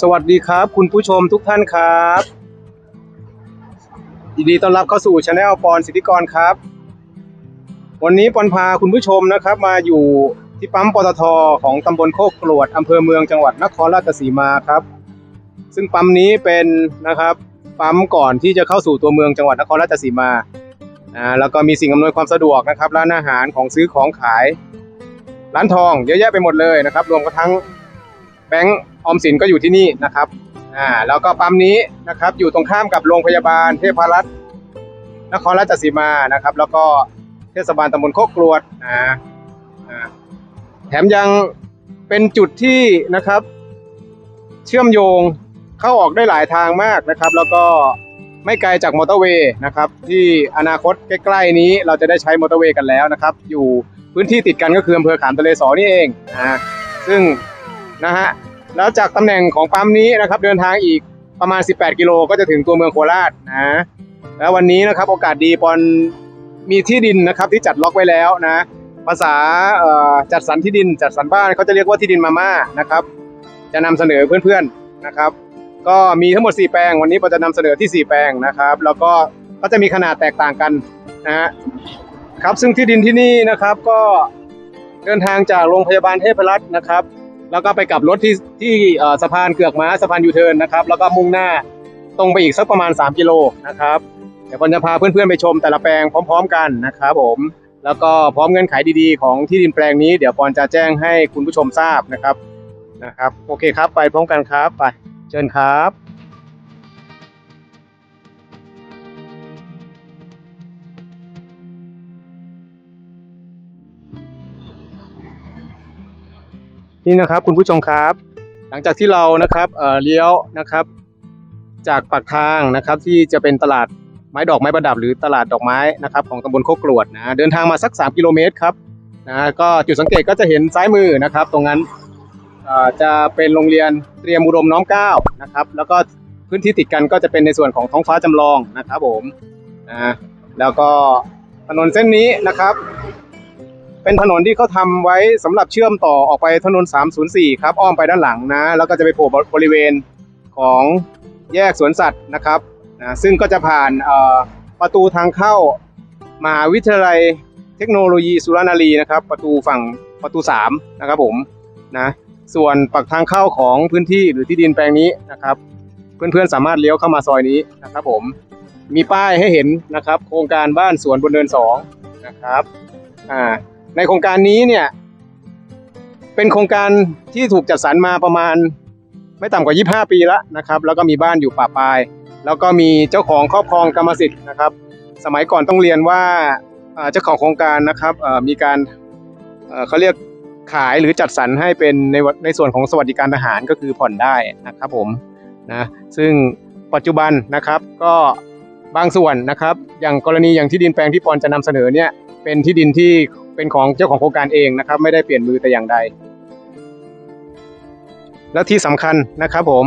สวัสดีครับ คุณผู้ชมทุกท่านครับยินดีต้อนรับเข้าสู่ช anel ปอนสิทธิกรครับ วันนี้ปอนพาคุณผู้ชมนะครับมาอยู่ที่ปั๊มปตทของตำบลโคกกรวดอำเภอเมืองจังหวัดนครราชสีมาครับ ซึ่งปั๊มนี้เป็นนะครับปั๊มก่อนที่จะเข้าสู่ตัวเมืองจังหวัดนครราชสีมาอ่าแล้วก็มีสิ่งอำนวยความสะดวกนะครับร้านอาหารของซื้อของขาย ร้านทองเยอะแยะไปหมดเลยนะครับ รวมกระทั่งแบงก์ ออมสินก็อยู่ที่นี่นะครับอ่าแล้วก็ปั๊มนี้นะครับ อยู่ตรงข้ามกับโรงพยาบาลเทพรัตน์นครราชสีมานะครับ แล้วก็เทศบาลตำบลโคกกรวดอ่าอ่าแถมยังเป็นจุดที่นะครับ เชื่อมโยงเข้าออกได้หลายทางมากนะครับ แล้วก็ไม่ไกลจากมอเตอร์เวย์นะครับ ที่อนาคตใกล้ๆนี้เราจะได้ใช้มอเตอร์เวย์กันแล้วนะครับ อยู่พื้นที่ติดกันก็คืออำเภอขามทะเลสอนี่เองอ่าซึ่งนะฮะ แล้วจากตำแหน่งของปั๊มนี้นะครับ เดินทางอีกประมาณ 18 กิโลก็จะถึงตัวเมืองโคราชนะ แล้ววันนี้นะครับโอกาสดีปอนมีที่ดินนะครับที่จัดล็อกไว้แล้วนะ ภาษาจัดสรรที่ดินจัดสรรบ้านเขาจะเรียกว่าที่ดินมาม่านะครับ จะนำเสนอเพื่อนๆนะครับ ก็มีทั้งหมด 4 แปลง วันนี้ปอนจะนำเสนอที่ 4 แปลงนะครับ แล้วก็ก็จะมีขนาดแตกต่างกันนะครับซึ่งที่ดินที่นี่นะครับก็เดินทางจากโรงพยาบาลเทพรัตน์นะครับ แล้วก็ไปกลับรถที่ที่สะพานเกือกม้าสะพานยูเทิร์นนะครับ แล้วก็มุ่งหน้าตรงไปอีกสักประมาณ 3 กิโลนะครับเดี๋ยวปอนจะพาเพื่อนๆไปชมแต่ละแปลงพร้อม ๆ กันนะครับผมแล้วก็พร้อมเงื่อนไขดีๆ ของที่ดินแปลงนี้เดี๋ยวปอนจะแจ้งให้คุณผู้ชมทราบนะครับนะครับ โอเคครับ ไปพร้อมกันครับไปเชิญครับ นี่นะครับคุณผู้ชมครับ หลังจากที่เรานะครับเออเลี้ยวนะครับ จากปากทางนะครับที่จะเป็นตลาดไม้ดอกไม้ประดับหรือตลาดดอกไม้นะครับของตำบลโคกรวดนะเดินทางมาสัก 3 กิโลเมตรครับนะก็จุดสังเกตก็จะเห็นซ้ายมือนะครับ ตรงนั้นเออจะเป็นโรงเรียนเตรียมอุดมน้อมเก้านะครับแล้วก็พื้นที่ติดกันก็จะเป็นในส่วนของท้องฟ้าจำลองนะครับผมนะแล้วก็ถนนเส้นนี้นะครับ เป็นถนนที่เขาทำไว้สำหรับเชื่อมต่อออกไปถนน 304 ครับ อ้อมไปด้านหลังนะ แล้วก็จะไปโผล่บริเวณของแยกสวนสัตว์นะครับนะซึ่งก็จะผ่านประตูทางเข้ามหาวิทยาลัยเทคโนโลยีสุรนารีนะครับ ประตูฝั่งประตู 3 นะครับผมนะส่วนปากทางเข้าของพื้นที่หรือที่ดินแปลงนี้นะครับ เพื่อนๆสามารถเลี้ยวเข้ามาซอยนี้นะครับผมมีป้ายให้เห็นนะครับ โครงการบ้านสวนบนเนินสองนะครับอ่า ในโครงการนี้เนี่ย เป็นโครงการที่ถูกจัดสรรมาประมาณ ไม่ต่ำกว่า 25 ปีแล้วนะครับ แล้วก็มีบ้านอยู่ป่าปลาย แล้วก็มีเจ้าของครอบครองกรรมสิทธิ์นะครับ สมัยก่อนต้องเรียนว่าเจ้าของโครงการนะครับมีการเขาเรียกขายหรือจัดสรรให้เป็นในในส่วนของสวัสดิการทหารก็คือผ่อนได้นะครับผมนะซึ่งปัจจุบันนะครับก็บางส่วนนะครับ อย่างกรณีอย่างที่ดินแปลงที่ปอนจะนำเสนอเนี่ยเป็นที่ดินที่ เป็นของเจ้าของโครงการเองนะครับ ไม่ได้เปลี่ยนมือแต่อย่างใด แล้วที่สำคัญนะครับผม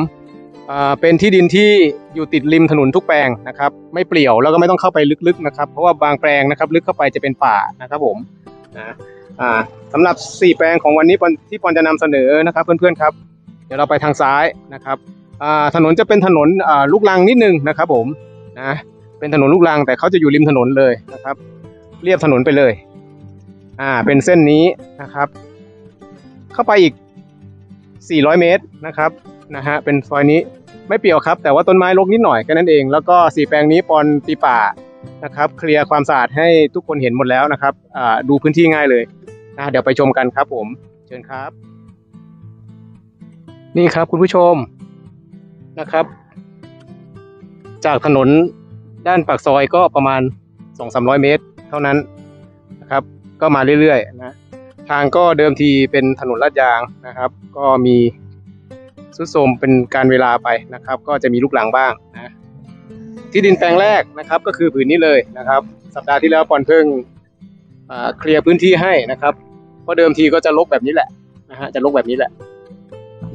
เป็นที่ดินที่อยู่ติดริมถนนทุกแปลงนะครับ ไม่เปลี่ยวแล้วก็ไม่ต้องเข้าไปลึกๆนะครับ เพราะว่าบางแปลงนะครับ ลึกเข้าไปจะเป็นป่านะครับผมนะอ่าสำหรับ 4 แปลงของวันนี้ที่ปอนจะนำเสนอนะครับ เพื่อนๆครับ เดี๋ยวเราไปทางซ้ายนะครับถนนจะเป็นถนนลูกรังนิดนึงนะครับผมนะเป็นถนนลูกรังแต่เขาจะอยู่ริมถนนเลยนะครับ เรียบถนนไปเลย อ่าเป็นเส้นนี้นะครับ เข้าไปอีก 400 เมตรนะครับนะฮะเป็นซอยนี้ไม่เปี่ยวครับ แต่ว่าต้นไม้รกนิดหน่อยแค่นั้นเอง แล้วก็สีแปลงนี้ปอนตีป่านะครับ เคลียร์ความสะอาดให้ทุกคนเห็นหมดแล้วนะครับอ่าดูพื้นที่ง่ายเลยนะเดี๋ยวไปชมกันครับผมเชิญครับ นี่ครับคุณผู้ชมนะครับ จากถนนด้านปากซอยก็ประมาณ 2-300 เมตร เท่านั้นนะครับ ก็มาเรื่อยๆนะทางก็เดิมทีเป็นถนนลาดยางนะครับ ก็มีสุดโทมเป็นการเวลาไปนะครับ ก็จะมีลูกหลังบ้างนะที่ดินแปลงแรกนะครับ ก็คือผืนนี้เลยนะครับ สัปดาห์ที่แล้วปอนเพิ่งอ่าเคลียร์พื้นที่ให้นะครับเพราะเดิมทีก็จะลกแบบนี้แหละนะฮะจะลกแบบนี้แหละ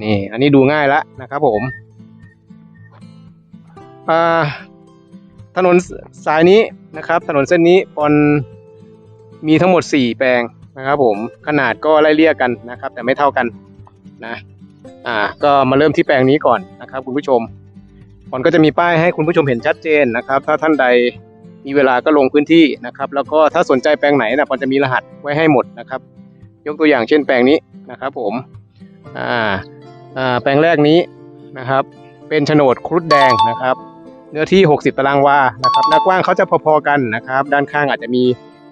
นี่ อันนี้ดูง่ายแล้วนะครับ ผมอ่าถนนสายนี้นะครับ ถนนเส้นนี้ปอน มีทั้งหมด 4 แปลงนะครับผมขนาดก็ไล่เลี่ยกันนะครับ แต่ไม่เท่ากันนะอ่าก็มาเริ่มที่แปลงนี้ก่อนนะครับ คุณผู้ชมผลก็จะมีป้ายให้คุณผู้ชมเห็นชัดเจนนะครับ ถ้าท่านใดมีเวลาก็ลงพื้นที่นะครับ แล้วก็ถ้าสนใจแปลงไหนนะปอนจะมีรหัสไว้ให้หมดนะครับ ยกตัวอย่างเช่นแปลงนี้นะครับผมอ่าอ่าแปลงแรกนี้นะครับ เป็นโฉนดครุฑแดงนะครับ เนื้อที่ 60 ตารางวานะครับหน้ากว้างเขาจะพอๆกันนะครับ ด้านข้างอาจจะมี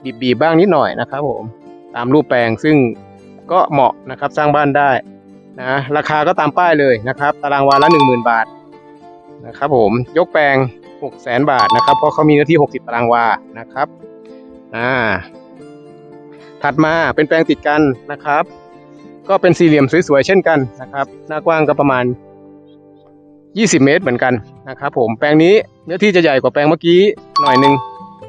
บีบๆบ้างนิดหน่อยนะครับผมตามรูปแปลงซึ่งก็เหมาะนะครับสร้างบ้านได้นะราคาก็ตามป้ายเลยนะครับ ตารางวาละ 10,000 บาทนะครับผมยกแปลง600,000 บาทนะครับ เพราะเขามีเนื้อที่ 60 ตารางวานะครับอ่าถัดมาเป็นแปลงติดกันนะครับ ก็เป็นสี่เหลี่ยมสวยๆเช่นกันนะครับ หน้ากว้างก็ประมาณ 20 เมตรเหมือนกันนะครับผมแปลงนี้เนื้อที่จะใหญ่กว่าแปลงเมื่อกี้หน่อยหนึง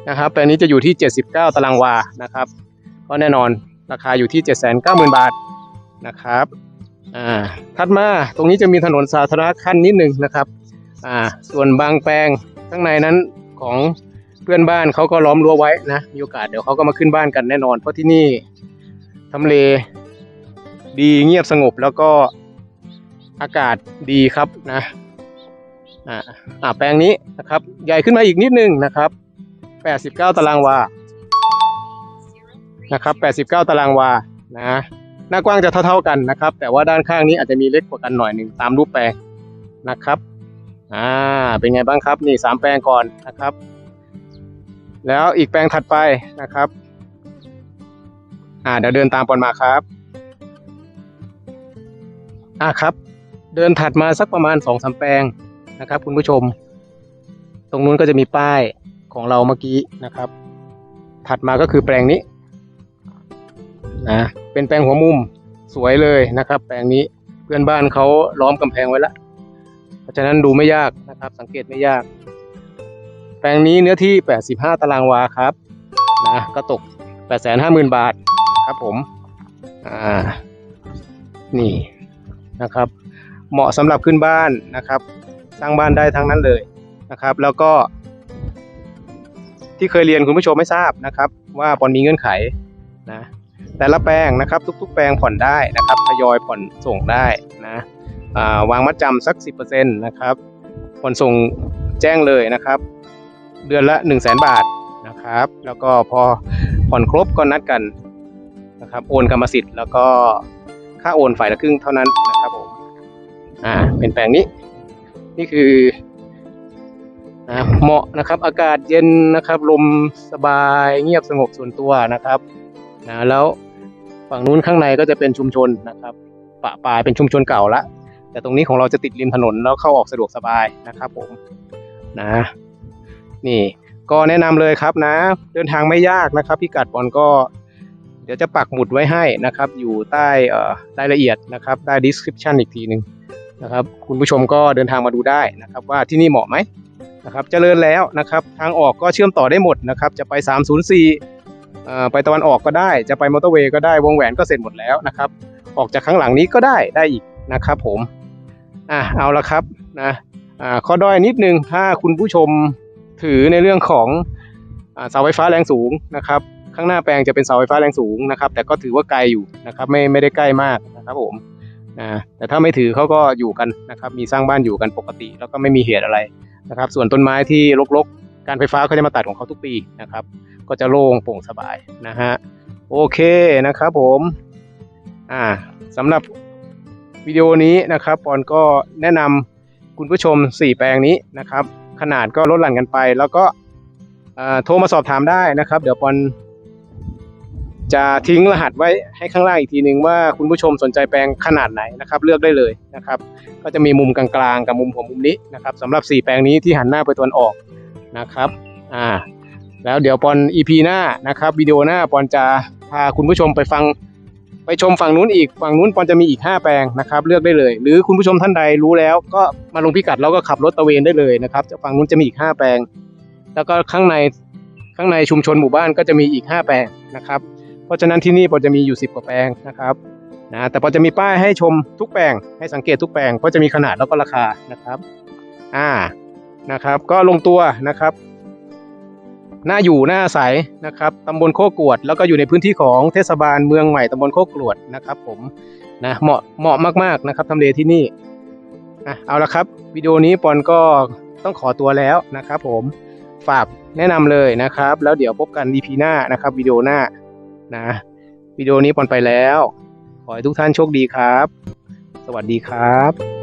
นะครับแปลงนี้จะอยู่ที่ 79 ตารางวานะครับก็แน่นอนราคาอยู่ที่ 790,000 บาทนะครับอ่าถัดมาตรงนี้จะมีถนนสาธารณะขั้นนิดหนึ่งนะครับอ่าส่วนบางแปลงข้างในนั้นของเพื่อนบ้านเขาก็ล้อมรั้วไว้นะมีโอกาสเดี๋ยวเขาก็มาขึ้นบ้านกันแน่นอน เพราะที่นี่ทำเลดีเงียบสงบแล้วก็อากาศดีครับนะอ่าแปลงนี้นะครับใหญ่ขึ้นมาอีกนิดนึงนะครับ 89 ตารางวา นะครับ 89 ตารางวา นะ หน้ากว้างจะเท่าๆกันนะครับ แต่ว่าด้านข้างนี้อาจจะมีเล็กกว่ากันหน่อยหนึ่งตามรูปแปลงนะครับ อ่า เป็นไงบ้างครับ นี่สามแปลงก่อนนะครับ แล้วอีกแปลงถัดไปนะครับ อ่า เดี๋ยวเดินตามปอนมาครับ อ่าครับ เดินถัดมาสักประมาณสองสามแปลงนะครับ คุณผู้ชม ตรงนู้นก็จะมีป้าย ของเราเมื่อกี้นะครับ ถัดมาก็คือแปลงนี้นะเป็นแปลงหัวมุมสวยเลยนะครับ แปลงนี้เพื่อนบ้านเขาล้อมกำแพงไว้แล้วเพราะฉะนั้นดูไม่ยากนะครับ สังเกตไม่ยาก แปลงนี้เนื้อที่ 85 ตารางวาครับนะก็ตก 850,000 บาทครับผมอ่านี่นะครับ เหมาะสำหรับขึ้นบ้านนะครับ สร้างบ้านได้ทั้งนั้นเลยนะครับ แล้วก็ ที่เคยเรียนคุณผู้ชมไม่ทราบนะครับ ว่าปอนมีเงื่อนไขนะแต่ละแปลงนะครับ ทุก ๆ แปลงผ่อนได้นะครับทยอยผ่อนส่งได้นะาวางมัดจำสัก 10%นะครับผ่อนส่งแจ้งเลยนะครับ เดือนละ1 0 0 0 0แบาทนะครับ แล้วก็พอผ่อนครบก็นัดกันนะครับโอนกรรมสิทธิ์แล้วก็ค่าโอนฝ่ายละครึ่งเท่านั้นนะครับผมอ่าเป็นแปลงนี้ นี่คือ อ่าเหมาะนะครับ อากาศเย็นนะครับ ลมสบายเงียบสงบส่วนตัวนะครับนะแล้วฝั่งนู้นข้างในก็จะเป็นชุมชนนะครับปะปายเป็นชุมชนเก่าละ แต่ตรงนี้ของเราจะติดริมถนนแล้วเข้าออกสะดวกสบายนะครับผมนะนี่ก็แนะนำเลยครับนะ เดินทางไม่ยากนะครับพิกัดบอลก็ เดี๋ยวจะปักหมุดไว้ให้นะครับ อยู่ใต้เอ่อรายละเอียดนะครับใต้ description อีกทีหนึ่งนะครับ คุณผู้ชมก็เดินทางมาดูได้นะครับ ว่าที่นี่เหมาะไหม นะครับเจริญแล้วนะครับทางออกก็เชื่อมต่อได้หมดนะครับจะไป 304อ่อไปตะวันออกก็ได้ จะไปมอเตอร์เวย์ก็ได้วงแหวนก็เสร็จหมดแล้วนะครับออกจากข้างหลังนี้ก็ได้ได้อีกนะครับผมอะเอาละครับนะอ่าข้อด้อยนิดนึงถ้าคุณผู้ชมถือในเรื่องของเสาไฟฟ้าแรงสูงนะครับข้างหน้าแปลงจะเป็นเสาไฟฟ้าแรงสูงนะครับแต่ก็ถือว่าไกลอยู่นะครับไม่ไม่ได้ใกล้มากนะครับผม นะแต่ถ้าไม่ถือเขาก็อยู่กันนะครับ มีสร้างบ้านอยู่กันปกติ แล้วก็ไม่มีเหตุอะไรนะครับ ส่วนต้นไม้ที่รกๆ การไฟฟ้าเขาจะมาตัดของเขาทุกปีนะครับ ก็จะโล่งโปร่งสบายนะฮะโอเคนะครับผมอ่าสำหรับวิดีโอนี้นะครับปอนก็แนะนำคุณผู้ชม 4 แปลงนี้นะครับ ขนาดก็ลดหลั่นกันไป แล้วก็โทรมาสอบถามได้นะครับ เดี๋ยวปอน จะทิ้งรหัสไว้ให้ข้างล่างอีกทีหนึ่งว่าคุณผู้ชมสนใจแปลงขนาดไหนนะครับ เลือกได้เลยนะครับ ก็จะมีมุมกลางๆกับมุมหัวมุมนี้นะครับสำหรับ 4 แปลงนี้ที่หันหน้าไปตะวันออกนะครับอ่าแล้วเดี๋ยวปอน EP หน้านะครับวิดีโอหน้าปอนจะพาคุณผู้ชมไปฟังไปชมฝั่งนู้นอีกฝั่งนู้นปอนจะมีอีก 5 แปลงนะครับ เลือกได้เลย หรือคุณผู้ชมท่านใดรู้แล้ว ก็มาลงพิกัดแล้วก็ขับรถตะเวนได้เลยนะครับฝั่งนู้นจะมีอีก 5 แปลง แล้วก็ข้างในข้างในชุมชนหมู่บ้านก็จะมีอีก 5 แปลงนะครับ เพราะฉะนั้นที่นี่ปอจะมีอยู่ 10 กว่าแปลงนะครับนะแต่ปอจะมีป้ายให้ชมทุกแปลงให้สังเกตทุกแปลงเพราะจะมีขนาดแล้วก็ราคานะครับอ่านะครับ ก็ลงตัวนะครับหน้าอยู่หน้าใสนะครับตำบลโคกรวด แล้วก็อยู่ในพื้นที่ของเทศบาลเมืองใหม่ตำบลโคกรวดนะครับ ผมนะเหมาะเหมาะมากๆนะครับทำเลที่นี่นะเอาละครับวิดีโอนี้ปอนก็ต้องขอตัวแล้วนะครับ ผมฝากแนะนำเลยนะครับ แล้วเดี๋ยวพบกันอีพีหน้านะครับวิดีโอหน้า นะวิดีโอนี้ปอนไปแล้ว ขอให้ทุกท่านโชคดีครับ สวัสดีครับ